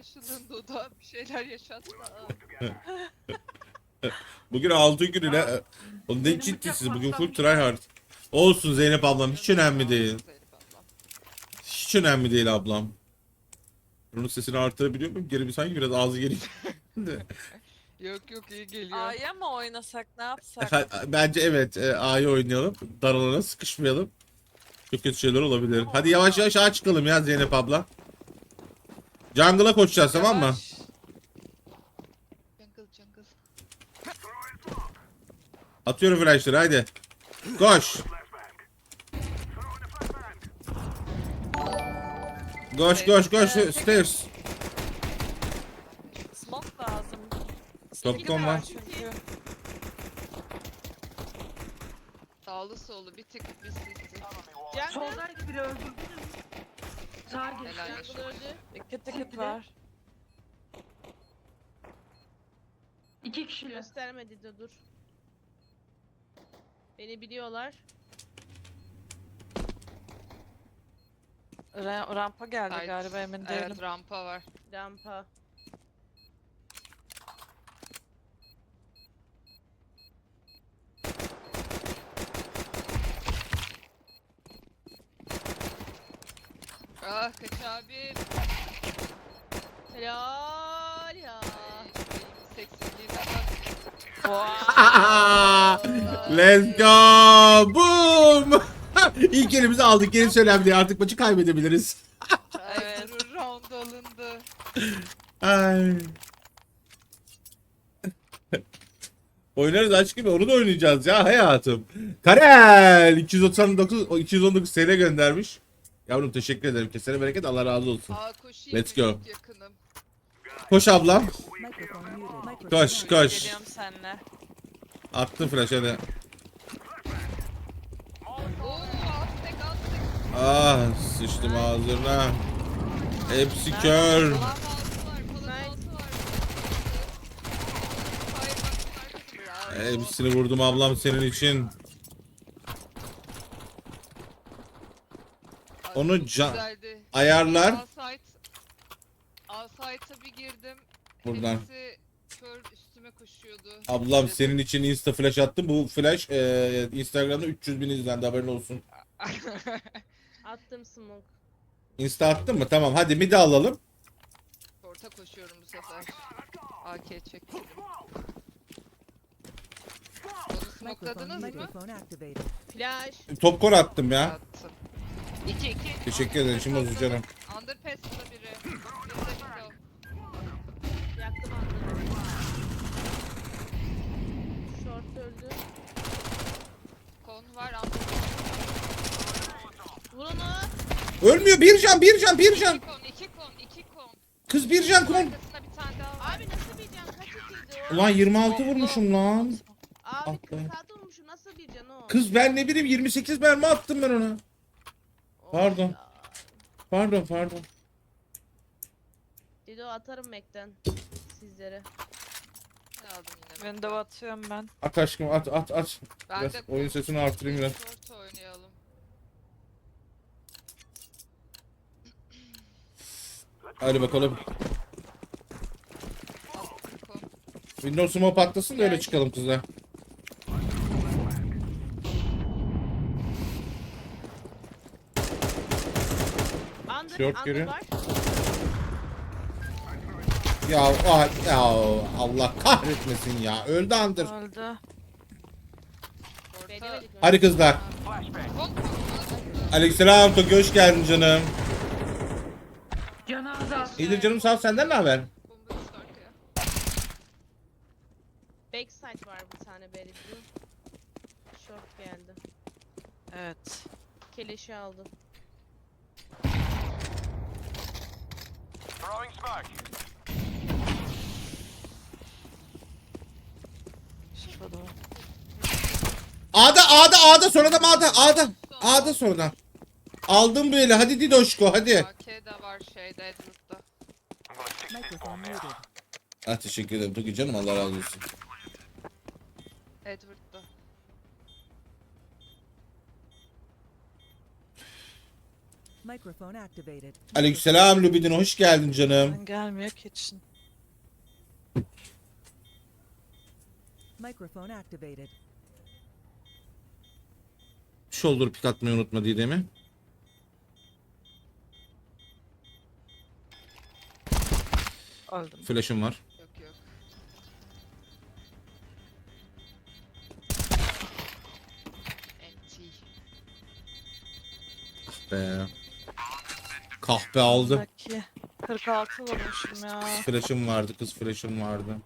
Yaşadığın Doda bir şeyler yaşatma. Bugün 6 günü ne? Oğlum ne ciddisiniz bugün full tryhard. Olsun Zeynep ablam hiç önemli değil. Hiç önemli değil ablam. Bunun sesini artırabiliyor muyum? Geri bir sanki biraz ağzı geri. Yok yok iyi geliyor. A'ya mı oynasak ne yapsak? Efendim, Bence evet e, A'yı oynayalım. Daralana sıkışmayalım. Çok kötü şeyler olabilir. Hadi yavaş yavaş A çıkalım ya Zeynep abla. Jungle'a koşacağız tamam mı? Yavaş. Jungle jungle. Atıyorum flashları haydi. Koş. Koş koş koş stairs. Smoke lazım. Top Skill con var. çünkü. Sağlı sollu bir tık bir sisi. Jungle. Soldaydı biri öldürdünüz Sağa geçti. Helal olsun. Ticket var. İki kişiler. Göstermedi de dur. Beni biliyorlar. Ra- rampa geldi Side. galiba emin değilim. Evet rampa var. Rampa. Kaç abi. Helal ya. Bak. Let's go. Boom. İlk elimizi aldık. Gerisi önemli değil. Artık maçı kaybedebiliriz. Ay Evet. round alındı. Ay. Oynarız aşk gibi onu da oynayacağız ya hayatım. Karel 299 o 219 TL göndermiş. Yavrum teşekkür ederim. Kesene bereket Allah razı olsun. Aa koşayım. Let's go. Yakınım. Koş ablam. Koş koş. Geliyorum seninle. Attım flash hadi. Oo. Ah sıçtım ağzına. Hepsi kör. Palat altı var. Palat altı var. Hayır bak arkası bravo. Hepsini vurdum ablam senin için. Onu can- güzeldi. Ayarlar. Alsayt. Alsayt'a bir girdim. Buradan. Hepsi kör üstüme koşuyordu. Ablam Dedim, senin için insta flash attım. Bu flash e, Instagram'da 300 bin izlendi haberin olsun. Attım smoke. Insta attın mı? Tamam hadi midi alalım. Orta koşuyorum bu sefer. AK çektim. Onu smokladınız mı? Microphone activated. Flash. Topkor attım ya. Attım. 2 2. Teşekkür ederim. Şimdi bozuk canım. Underpass'ta biri. Yaktım anladım. Short öldü. Kon var underpass. Vur onu. Ölmüyor. Bir can, bir can, bir can. 2 kon 2 kon 2 kon. Kız bir can kon. Arkasında bir tane daha var. Abi nasıl bir can? Kaç ikiydi o? Ulan 26 vurmuşum lan. Abi ah be. 46 vurmuşum. Nasıl bir can o? Kız ben ne bileyim 28 mermi attım ben ona. Pardon. Pardon pardon. Dedi o atarım Mac'ten sizlere. Aldım yine? Window atıyorum ben. At aşkım at at at. Ben Biraz de oyun sesini artırayım biraz. Short oynayalım. Hadi bakalım. Windows smoke patlasın da öyle çıkalım kızlar. Under, Short var. Ya, ah, ya Allah kahretmesin ya. Öldü Under. Öldü. Hadi kızlar. Aleykümselam Tokyo hoş geldin canım. İyidir canım sağ ol senden ne haber? Backside var bir tane belli. Short geldi. Evet. Keleşi aldı. A'da A'da A'da sonradan A'da A'da. A'da sonradan. Aldım böyle hadi Didoşko hadi. AK de var şeyde Edward'da. Ah teşekkür ederim Tokyo canım Allah razı olsun. Microphone activated. Aleykümselam Lubidin hoş geldin canım. Ben gelmiyor ki için. Microphone activated. Shoulder pick atmayı unutma Didem'i. Öldüm. Flash'ım var. Yok yok. Enti. Be. Kahpe aldı. Belki 46 vurmuşum ya. Flash'ım vardı kız flash'ım vardı.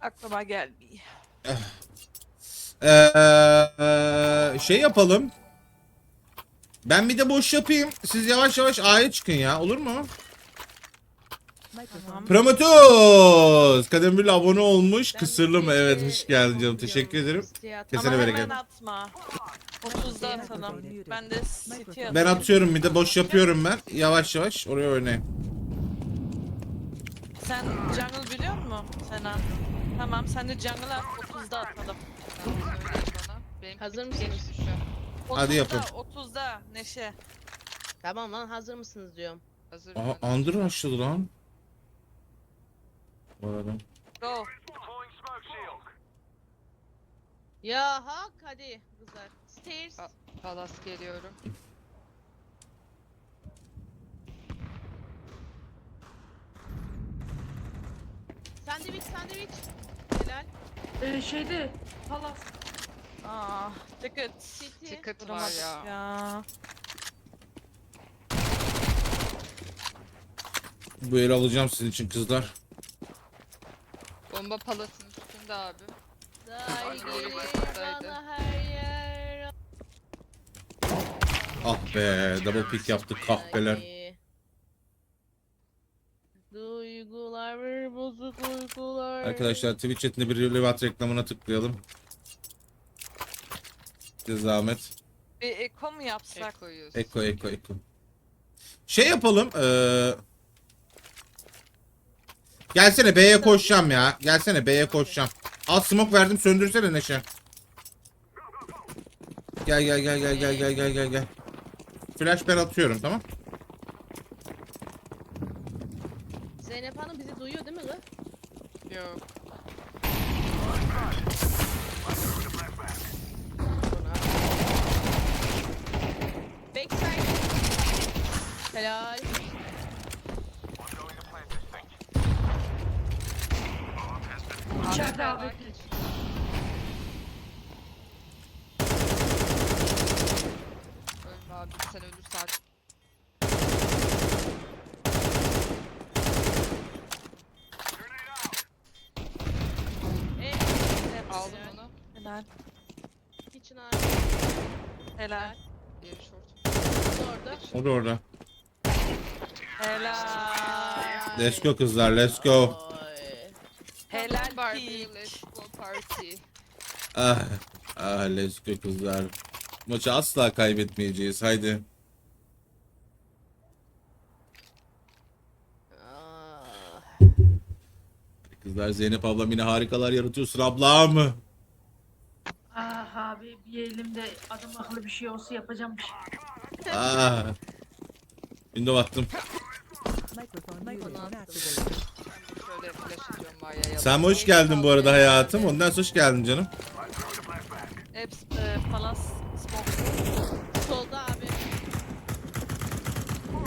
Aklıma gelmiyor. Ee, şey yapalım. Ben bir de boş yapayım. Siz yavaş yavaş A'ya çıkın ya. Olur mu? Tamam. Prometheus! Kademir abone olmuş. Ben Kısırlı mı? Evet şey hoş geldin canım. Teşekkür ederim. Kesene Ama bereket. hemen atma. 30'da atalım. Ben de City. Ben atıyorum bir de boş yapıyorum ben. Yavaş yavaş oraya oynayın. Sen jungle biliyor musun Sena? Tamam sen de jungle at 30'da atalım. Benim Hazır mısınız? geçti şu an. 30'da, Hadi yapın. 30'da Neşe. Tamam lan hazır mısınız diyorum. Hazır Aha. Under açtı lan. Bu arada. Go. Ya hak hadi kızlar. Stairs. Aa. Palas geliyorum. Sandviç sandviç. Helal. Ee, şeyde Palas. Aa, ticket. City. Ticket var Vuramadık ya. ya. Bu eli alacağım sizin için kızlar. Bomba palasın üstünde abi. Dahi Hangi yeri gelir tıkıktaydı? bana her yer. Ah be double pick yaptık kahpeler. Arkadaşlar Twitch chatinde bir Levat reklamına tıklayalım. Bir zahmet. Bir eko mu yapsak? Ekoyuz. Eko eko eko. Şey yapalım. Eee... Gelsene B'ye koşacağım ya. Gelsene B'ye koşacağım. Al smoke verdim söndürsene Neşe. Gel gel gel gel gel gel gel gel gel. Flash ben atıyorum tamam. Zeynep Hanım bizi duyuyor değil mi kız? Yok. Backside. Helal. İçeride abi. var. Ölme abi sen ölürsen. E, Aldım onu. Helal. kitchen abi. Helal. Diğeri short. Da orada. Helal. Let's go kızlar let's go. Helal Barbie let's go party. Ah, ah let's go kızlar. Maçı asla kaybetmeyeceğiz haydi. Ah. Kızlar Zeynep ablam yine harikalar yaratıyorsun ablam. Ah abi bir elimde adam akıllı bir şey olsa yapacağım bir şey. Ah. Window attım. Şöyle flash atıyorum Maya'ya. Sen hoş geldin bu arada hayatım. Ondan sonra hoş geldin canım. Hepsi e, palas smoke. Solda abi.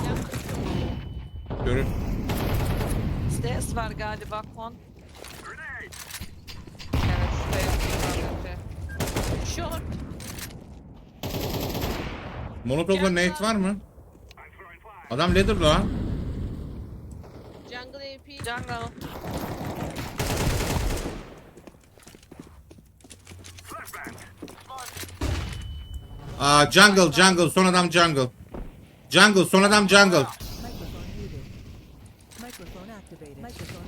Yaptım. Görün. Stairs var galiba kon. Evet stay Short. Molotof'la Nate var mı? Adam ladder lan. Jungle AP. Jungle. Aa jungle jungle son adam jungle. Jungle son adam jungle.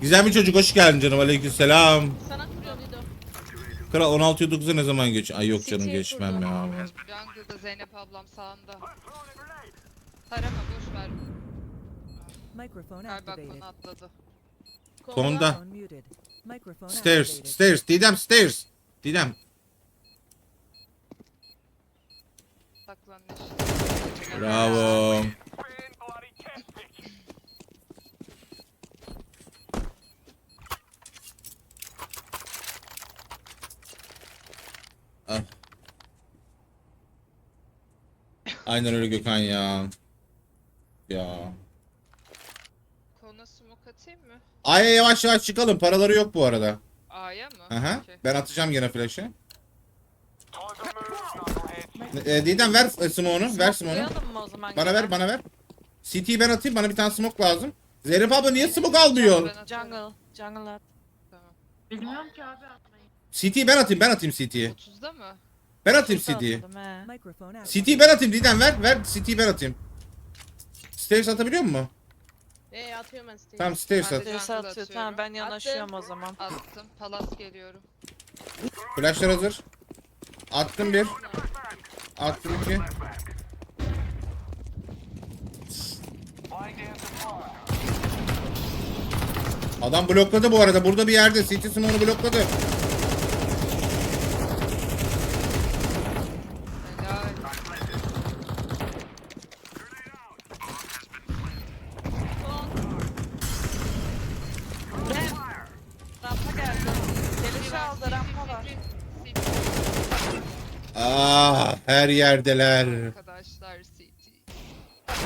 Güzel bir çocuk hoş geldin canım. Aleykümselam. Kral 16'ya 9'a ne zaman geç? Ay yok canım geçmem ya. Jungle'da Zeynep ablam sağında. Tarama boş ver. Microphone Galiba activated. konu atladı. Konda. Microphone muted. Microphone Stairs activated. stairs. Didem stairs. Didem. Bravo. Aynen öyle Gökhan ya. Ya. Kona smoke atayım mı? Aya yavaş yavaş çıkalım. Paraları yok bu arada. A'ya mı? Aha. Okey. Ben atacağım gene flash'ı. E, Didem ver e, smoke'unu. Ver smoke'unu. Duyalım mı o zaman? Bana ver bana ver. CT'yi ben atayım. Bana bir tane smoke lazım. Zeynep abla niye smoke almıyor? Ben atıyorum. Jungle. Jungle at. Tamam. Bilmiyorum ki abi atmayı. CT'yi ben atayım. Ben atayım CT'yi. 30'da mı? Ben atayım out. CT'yi ben atayım Didem ver. Ver CT'yi ben atayım. Stairs atabiliyor musun? Ee atıyorum ben siteyi. Tamam stairs at. Jungle atıyor. atıyorum. Tamam ben yanaşıyorum o zaman. Attım. Palas geliyorum. Flashlar hazır. Attım bir. Attım iki. Adam blokladı bu arada. Burada bir yerde. CT smoke'unu blokladı. Helal. Gel. Rampa geldi. Gelişi aldı rampa var. Ah her yerdeler. Arkadaşlar CT.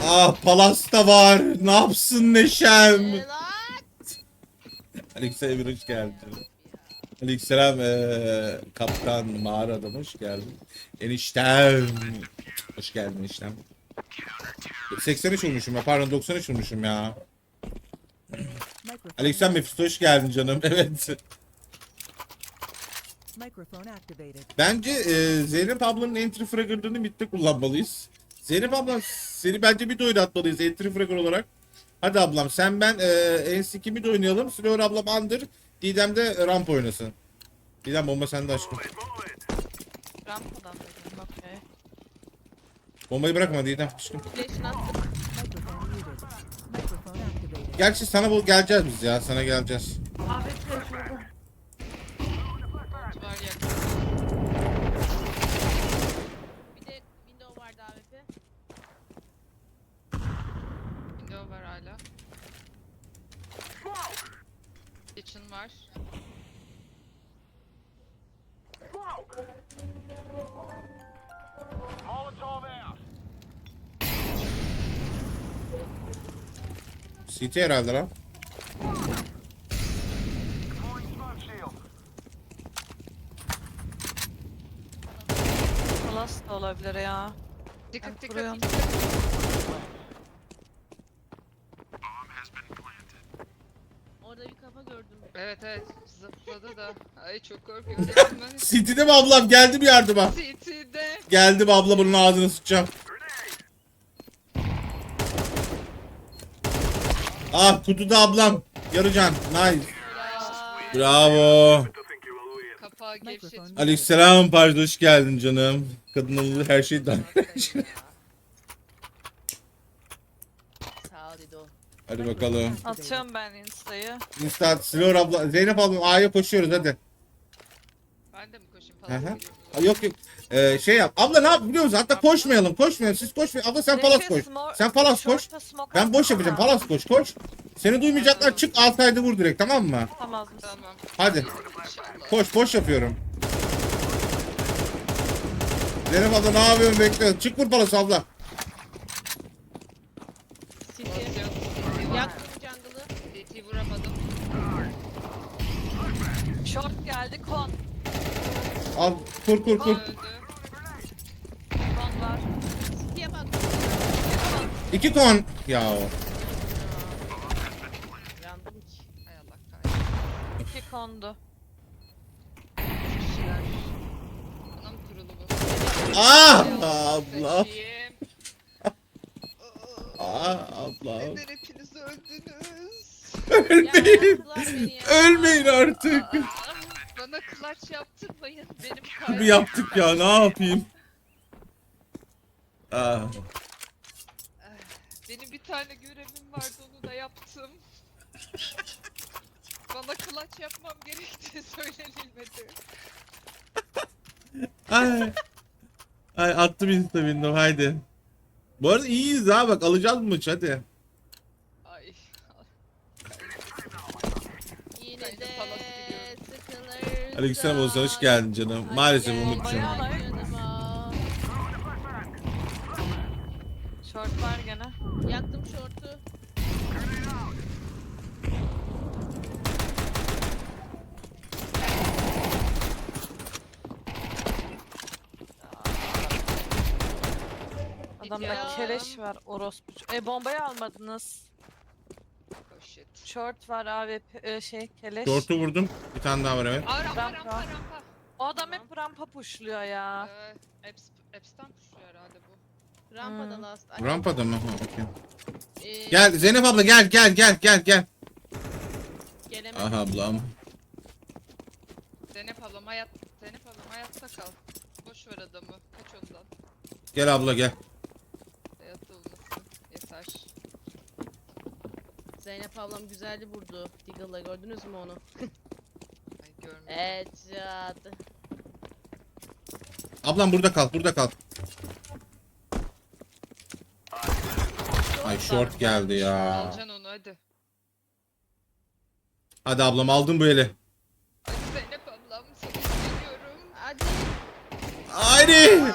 Ah Palas da var. Ne yapsın Neşem? Ee! Aleykümselam hoş geldin. Aleykümselam eee kaptan mağara hoş geldin. Eniştem. Hoş geldin eniştem. 83 olmuşum ya pardon 93 olmuşum ya. Aleykümselam Mephisto hoş geldin canım. Evet. Bence eee Zeynep ablanın entry fragger'ını midde kullanmalıyız. Zeynep ablam seni bence mid oynatmalıyız entry fragger olarak. Hadi ablam sen ben eee NC2 mid oynayalım. Silver ablam under. Didem de ramp oynasın. Didem bomba sende aşkım. Rampadan dedim. Okey. Bombayı bırakma Didem aşkım. Flash'ını. Gerçi sana bu geleceğiz biz ya. Sana geleceğiz. CT herhalde lan. Palas da olabilir ya. Dikkat dikkat kuruyorum. dikkat. Orada bir kafa gördüm. Evet evet zıpladı da. Ay çok korkuyorum. CT'de mi ablam? Geldim yardıma. CT'de. Geldim abla bunun ağzını sıçacağım. Ah kutuda ablam. Yarıcan. Nice. Bravo. Kapağı gevşet. Aleykümselam Pajda hoş geldin canım. Kadın olur her. Sağ ol Dido. Hadi bakalım. Atıyorum ben insta'yı. Insta Silver abla. Zeynep ablam A'ya koşuyoruz hadi. Ben de mi koşayım falan? hı. geliyorum. Ha, Yok yok. Ee, şey yap. Abla ne yap biliyor musun? Hatta koşmayalım. Koşmayalım. Siz koşmayın. Abla sen palas koş. Sen palas koş. Ben boş yapacağım. Palas koş. Koş. Seni duymayacaklar. Çık altaydı vur direkt tamam mı? Tamam. Hadi. Koş boş yapıyorum. Zeynep abla ne yapıyorsun bekliyorum. Çık vur palası abla. Yaktım jungle'ı. CT vuramadım. Short geldi kon. Al kur kur kur. Öldü. Kon var. City'ye bak. İki kon. Ya Yandım hiç. Hay Allah kahretsin. İki kondu. Üç kişiler. Bana mı kurulu bu? Ah abla. Ah abla. Neden hepiniz öldünüz? Ölmeyin. yaktılar beni ya. Ölmeyin artık. Aa, Bana clutch yaptırmayın. Benim kalbim. yaptık ya ne yapayım. Ah. Tane görevim vardı onu da yaptım. Bana clutch yapmam gerektiği söylenilmedi. Ay. Ay attım insta window haydi. Bu arada iyiyiz ha bak alacağız mı maçı hadi. Ay. Yine de sıkılırsan. Aleykümselam olsa hoş geldin canım. Maalesef Umut'cum. yanıma. Short var gene. Yaktım şortu. Adamda Ya. keleş var orospu. E bombayı almadınız. Oh shit. Short var AWP e, şey keleş. Short'u vurdum. Bir tane daha var evet. Aa rampa Rampa. rampa rampa. O adam hep rampa pushluyor ya. Ee, Eps, Eps'ten puşluyor herhalde bu. Rampada Hmm. last. Ay, Rampada mı? Ha, okey. ee, Gel Zeynep abla gel gel gel gel gel. Gelemedim. Aha ablam. Zeynep ablam hayat, Zeynep ablam hayatta kal. Boş ver adamı. Kaç ondan. Gel abla gel. Hayatta olmasın. Yeter. Zeynep ablam güzeldi vurdu. Deagle'la gördünüz mü onu? Ay görmedim. Evet. Ablam burada kal burada kal. Ay short geldi ya. Alacaksın onu hadi. Hadi ablam aldın bu eli. Hadi Zeynep ablam seni seviyorum. Hadi. Haydi.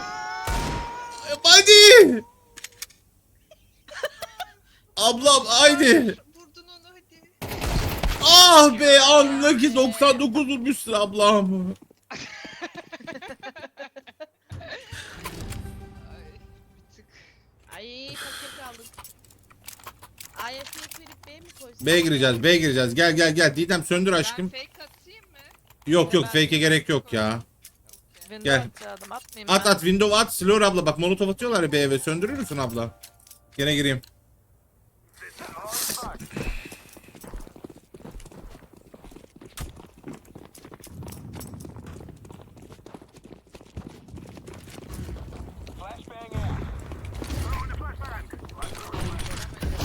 Hadi. Ablam haydi. Ah be anla ki 99 vurmuşsun ablam. Ay fakir kaldık. Fake verip B mi koysak? B'ye gireceğiz B'ye gireceğiz. Gel gel gel Didem söndür Ben aşkım. fake atayım mı? Yok yok fake'e gerek yok ya. Window Gel. atmayayım At ben. at window at Silor abla bak molotof atıyorlar ya B'ye ve söndürür müsün abla? Gene gireyim.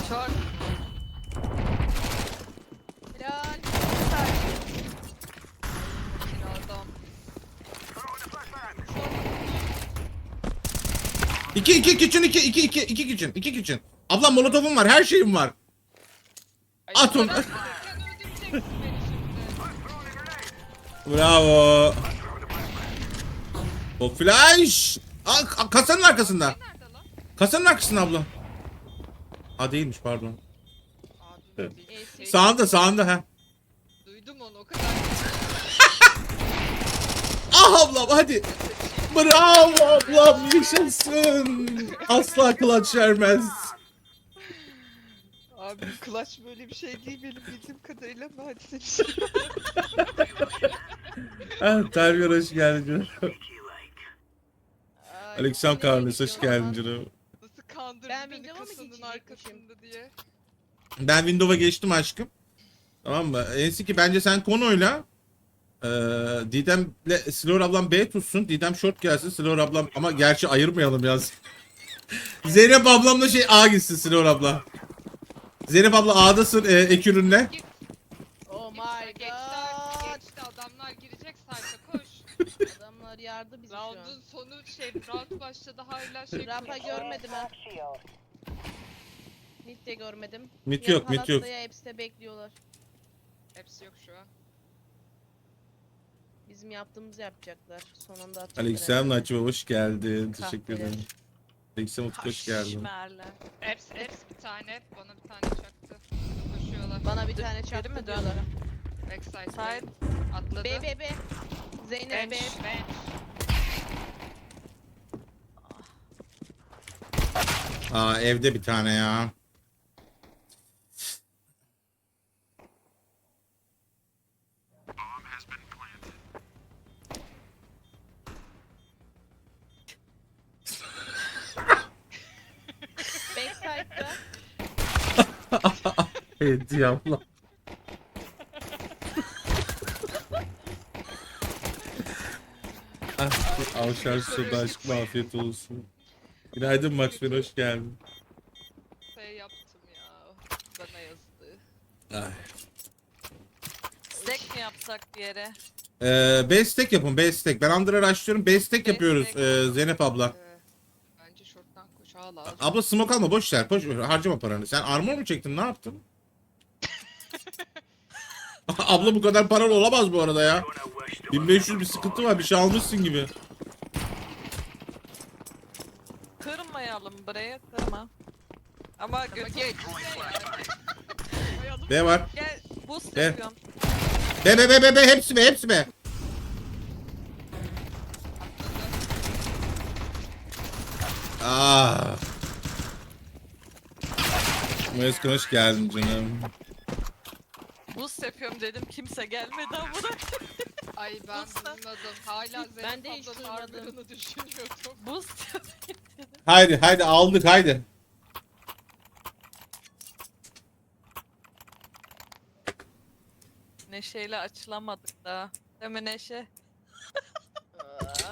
Short. Helal. Yine adam. 2 2 kitchen 2 2 2 2 kitchen 2 kitchen. Ablam molotofum var her şeyim var. Ay, At onu. Sen öldüreceksin beni şimdi. Bravo. O flash. Aa, ka- kasanın arkasında. Nerede lan? Kasanın arkasında abla. Ha değilmiş pardon. Abi Evet. değil. Fake. Sağında sağında ha. Duydum onu o kadar. Ah ablam hadi. Bravo ablam yaşasın. Asla clutch vermez. Abi clutch böyle bir şey değil benim bildiğim kadarıyla hadi sen Ah, Terbiye hoş geldin canım. Ay, ne hoş geldin canım. Nasıl kandırdın Ben beni Windows'a mı geçecekmişim? arkasında diye. Ben Windows'a geçtim aşkım. Tamam mı? Ensi ki bence sen konoyla ee, Didem'le Silor ablam B tutsun. Didem short gelsin. Silor ablam ama gerçi ayırmayalım ya. Zeynep ablamla şey A gitsin Silor abla. Zeynep abla A'dasın e, ek ürünle. Oh my god. geçti adamlar girecek sayfa koş. Adamlar yardı bizi şu an. Round'un sonu şey round başladı hala şey Rampa görmedim ha. Mid de görmedim. Mit yok mit yok. Hepsi de bekliyorlar. Hepsi yok şu an. Bizim yaptığımızı yapacaklar. Son anda atacaklar. Aleykümselam herhalde. Naçiba hoş geldin. Teşekkür Kahpeler. ederim. Aleykümselam Utku hoş geldin. Şmerler. Hepsi, hepsi bir tane bana bir tane çaktı. Koşuyorlar. Bana bir tane çaktı mi diyorlar. Backside. Side. Atladı. B B B. Zeynep B. Bench, bench. Aa evde bir tane ya. Hediye abla. Avşar suda aşkım afiyet olsun. Günaydın Maxwell hoş geldin. Şey yaptım ya. Bana yazdı. Ay. Stack mi yapsak bir yere? Ee, B stack yapın B stack. Ben Under'a açıyorum B stack B yapıyoruz stack. ee, Zeynep abla. Ee, bence short'tan koş. Al al. Abla smoke alma boş ver. Boş ver. Harcama paranı. Sen armor mu çektin? Ne yaptın? Abla bu kadar paran olamaz bu arada ya. 1500 bir sıkıntı var. Bir şey almışsın gibi. Kırmayalım buraya kırma. Ama geç. B var. Gel boost Gel. yapıyorum. Be be be be be hepsi be hepsi be. Ah. Mayıskan hoş geldin canım. Boost yapıyorum dedim kimse gelmedi ama da. Ay ben Usta. duymadım. Hala Zeynep Ben de hiç ablanın duymadım. ardını düşünüyordum. Boost Haydi haydi aldık haydi. Neşeyle açılamadık daha. Değil mi Neşe?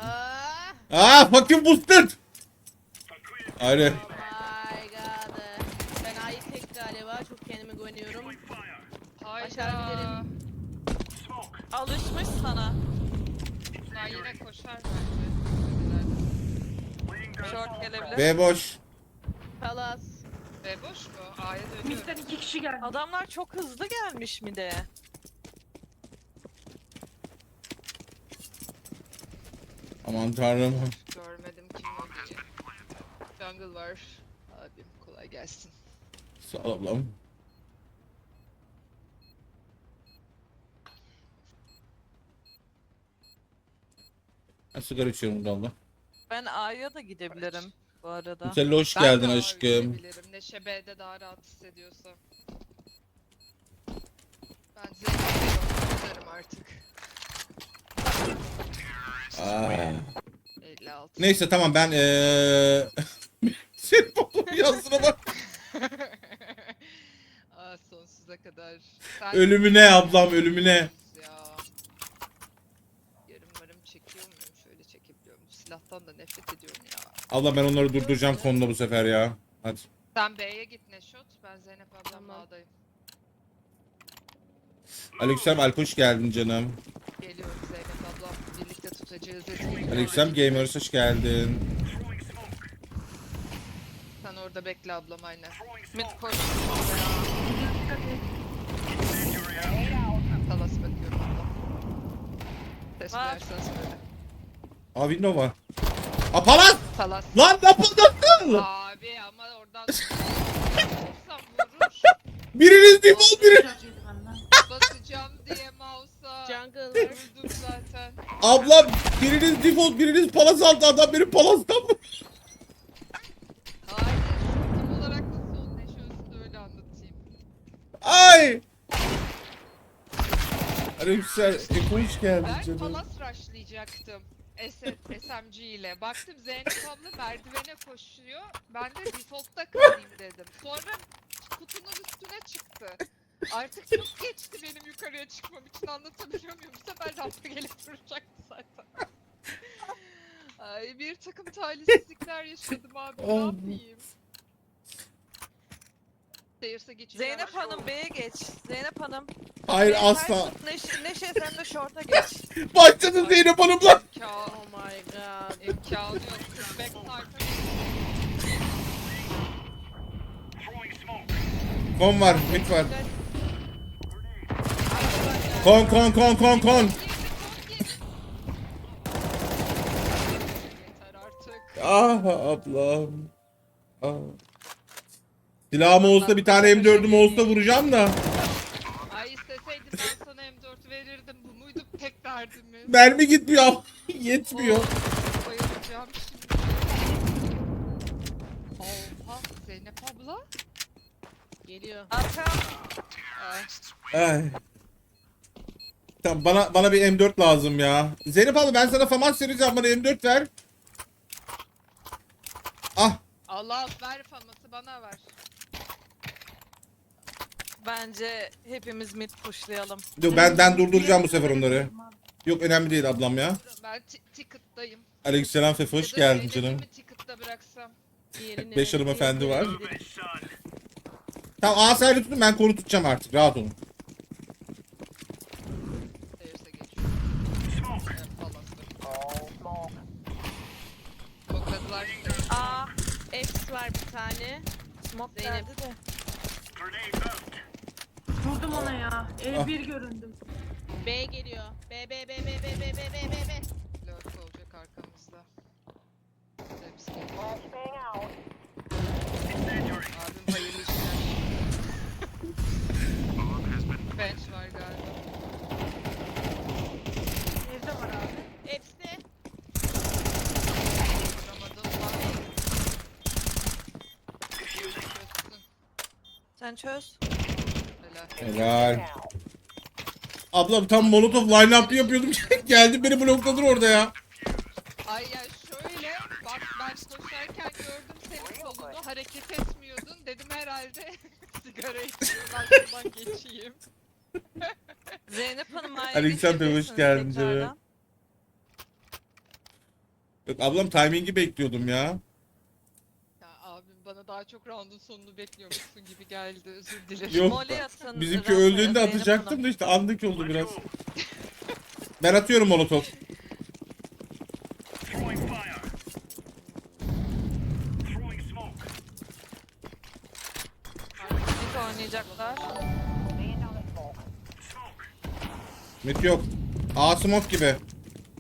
Ah, Ah fucking boosted. Haydi. oh my god. Ben A'yı tek galiba. Çok kendime güveniyorum. Hayda. Başarabilirim. Alışmış sana. Bunlar yine koşar bence. Short gelebilir. B boş. Palas. Ve boş mu? A'ya dönüyor. Mid'den iki kişi geldi. Adamlar çok hızlı gelmiş mi de? Aman tanrım. Görmedim kim o diye. Jungle var. Abim kolay gelsin. Sağ ol ablam. Ben sigara içiyorum burada abla. Ben A'ya da gidebilirim bu arada. Sen hoş Ben geldin daha aşkım. öğrenebilirim. Neşe B'de daha rahat hissediyorsa. Ben tutarım artık. Ah. 56. Neyse tamam ben eee... Senin babamın yazısına bak. Aa, sonsuza kadar. Sen Ölümüne ablam ölümüne. Ya. Yarım varım çekiyor muyum? Şöyle çekebiliyorum. Bu silahtan da nefret ediyorum ya. Abla ben onları durduracağım konuda bu sefer ya. Hadi. Sen B'ye git Neşot. Ben Zeynep ablamla Tamam. A'dayım. Aleykümselam Alp hoş geldin canım. Geliyorum Zeynep ablam. Birlikte tutacağız. eski Aleykümselam Gamers hoş geldin. Sen orada bekle ablam aynen. Mid koş. Talas bakıyorum ablam. Ses Var. duyarsan söyle. Aa window var. Aa palas! Talas. Lan ne yapıyorsun? Abi ama oradan vurur. Biriniz default biri. Basacağım diye mouse'a. Jungle. Vurdum zaten. Ablam biriniz default biriniz palas aldı adam benim palastan mı? Hayır. Tam olarak nasıl oldu Neşe Öztü öyle anlatayım. Ay! Aleykümselam Eko hoş geldin Ben canım. palas rushlayacaktım. S SMG ile. Baktım Zeynep abla merdivene koşuyor. Ben de default'ta kalayım dedim. Sonra kutunun üstüne çıktı. Artık çok geçti benim yukarıya çıkmam için anlatabiliyor muyum? Bu sefer rampa gelip duracaktı zaten. Ay bir takım talihsizlikler yaşadım abi ne yapayım? Stairs'e geçeceğim. Zeynep Hanım B'ye geç. Zeynep Hanım. Hayır B'ye asla. tut, Neşe, Neşe sen de short'a geç. Başladın Zeynep Hanım'la. İmkan, Oh my god. imkanı yok. Kon var, mid var. Kon kon kon kon kon. Yeter artık. Ah ablam. Ah. Silahım olsa bir tane M4'üm olsa vuracağım da. Ay isteseydim ben sana M4 verirdim. Bu muydu tek derdimiz? Mermi gitmiyor. Yetmiyor. Oh, Bayılacağım şimdi. Oha Zeynep abla. Geliyor. Arka. Ee, Ay. Tamam bana bana bir M4 lazım ya. Zeynep abla ben sana famas vereceğim bana M4 ver. Ah Allah ver faması bana ver. Bence hepimiz mid pushlayalım. dur ben ben durduracağım bu sefer onları. Yok önemli değil ablam ya. Ben ti- ticket'tayım. Aleykümselam Fefe hoş Ya da geldin Zeynep'i canım. mi ticket'ta bıraksam? Diğerini Beş hanımefendi var. Tamam asayla tutun ben konu tutacağım artık rahat olun. Stairs'e geçiyorum. Evet, Palas'ta. Tokladılar. A. X var tane. Smoke Zeynep. geldi de. Ya. Ah. E1 göründüm. B geliyor. B B B B B B B B B B. Lurk olacak arkamızda. Hepsi geliyor. Abim hayırlı işler. Bench var galiba. Evde var abi. Hepsi. Vuramadım. Çözsün. Sen çöz. Helal. Ablam tam molotov line up yapıyordum. Geldi beni blokladın orada ya. Ay ya şöyle bak ben koşarken gördüm senin solunda hareket etmiyordun. Dedim herhalde sigara içiyorlar şuradan geçeyim. Zeynep Hanım A'ya Aleyküm Bey, hoş geldiniz, tekrardan. Yok ablam timingi bekliyordum ya. Bana daha çok roundun sonunu bekliyormuşsun gibi geldi özür dilerim. Yok. Molly atın. Bizimki öldüğünde Zeynep atacaktım Hanım. da işte anlık oldu biraz. Ben atıyorum molotov. Mid oynayacaklar. Mit yok. A smoke gibi.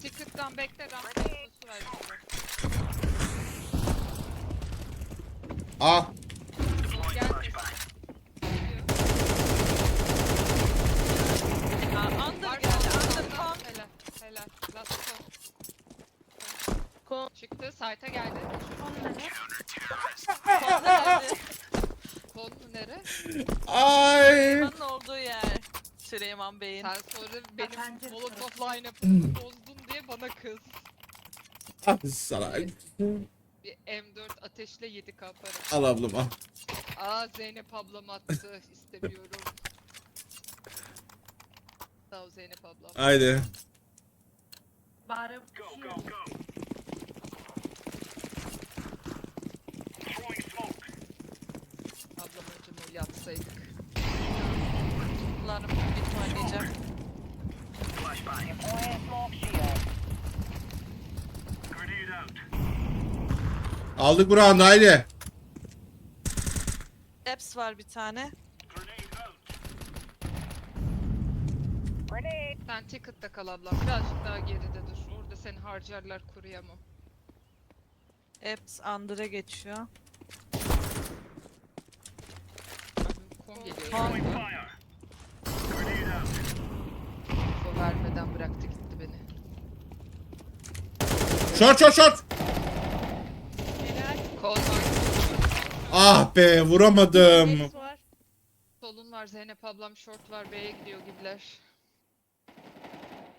Ticket'tan bekle round sonrası ver bize. A. Under geldi. Under kon. Helal. Helal. Last son. Kon. Çıktı. Site'a geldi. Konda geldi. Konu nere? Ay. Süleyman'ın olduğu yer. Süleyman Bey'in. Sen sonra benim Molotov line-up'ımı bozdun diye bana kız. Ah sana. Bir M4 ateşle 7 kaparım. Al ablam al. Aa Zeynep ablam attı. istemiyorum. Sağ ol Zeynep ablam. Haydi. Bari pusuyor. Ablam önce mol yapsaydık. Bunların mid oynayacak. Aldık Burak'ın haydi. Eps var bir tane. Sen ticket'ta kal ablam. Birazcık daha geride dur. Orada seni harcarlar kuruyamam. Eps under'a geçiyor. Kon geliyor. Galiba. Info vermeden bıraktı gitti beni. Short short short. Helal. Kon var. Ah be vuramadım. Var. Solun var Zeynep ablam short var B'ye gidiyor gibiler.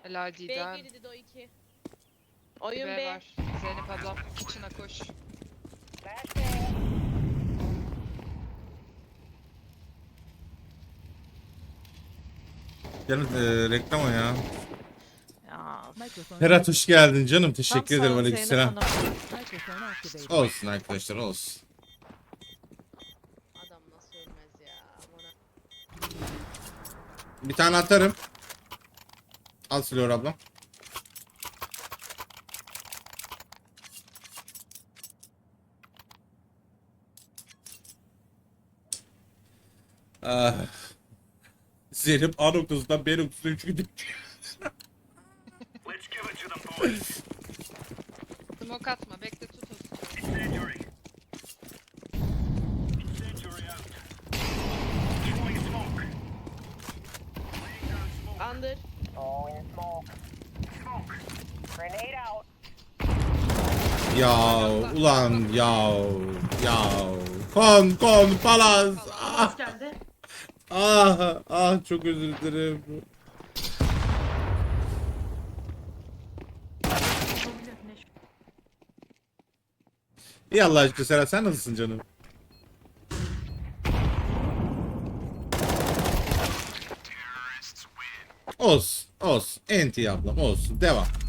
Helal B Didem. girdi de o iki. Oyun B B. var. Zeynep ablam kitchen'a koş. Canım e, reklam o ya. Ya. Microphone Ferhat hoş geldin canım. Teşekkür ederim aleykümselam. Microphone activated. Olsun arkadaşlar olsun. Bir tane atarım. Al Silor ablam. Ah. Zeynep A noktasından B noktasına 3 gidip Smoke atma bekle tut o smoke'u. Under. Ya ulan ya ya kon kon palas ah geldi. ah ah çok özür dilerim. Olabilir. İyi Allah aşkına Serhat sen nasılsın canım? Olsun olsun enti ablam olsun devam.